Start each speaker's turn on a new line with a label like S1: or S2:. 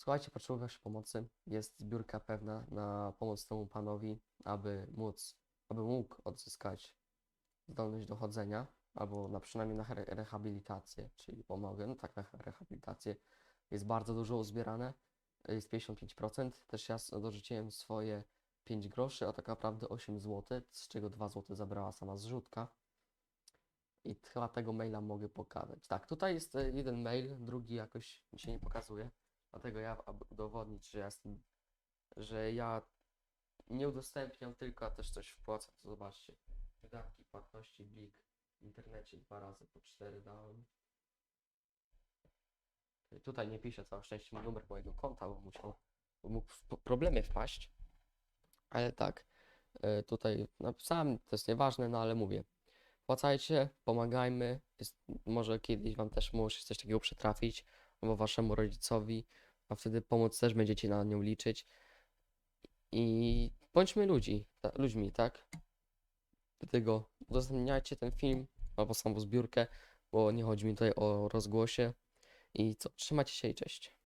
S1: Słuchajcie, potrzebujesz pomocy. Jest zbiórka pewna na pomoc temu panowi, aby móc, aby mógł odzyskać zdolność do chodzenia, albo na przynajmniej na re- rehabilitację, czyli pomogę, no tak, na rehabilitację. Jest bardzo dużo uzbierane, jest 55%. Też ja dorzuciłem swoje 5 groszy, a tak naprawdę 8 zł, z czego 2 zł zabrała sama zrzutka. I chyba tego maila mogę pokazać. Tak, tutaj jest e, jeden mail, drugi jakoś się nie pokazuje. Dlatego ja, aby udowodnić, że ja jestem, że ja nie udostępniam tylko, też coś wpłacam, to zobaczcie. Wydatki, płatności, blik w internecie dwa razy po cztery dałem. Tutaj nie piszę całe szczęście mój numer mojego konta, bo musiał, bo mógł w problemy wpaść. Ale tak, e, tutaj napisałem, to jest nieważne, no ale mówię. Płacajcie, pomagajmy. Jest, może kiedyś wam też może coś takiego przytrafić, albo waszemu rodzicowi, a wtedy pomoc też będziecie na nią liczyć. I bądźmy ludzi, ta, ludźmi, tak? Dlatego udostępniajcie ten film albo samą zbiórkę, bo nie chodzi mi tutaj o rozgłosie. I co, trzymajcie się i cześć.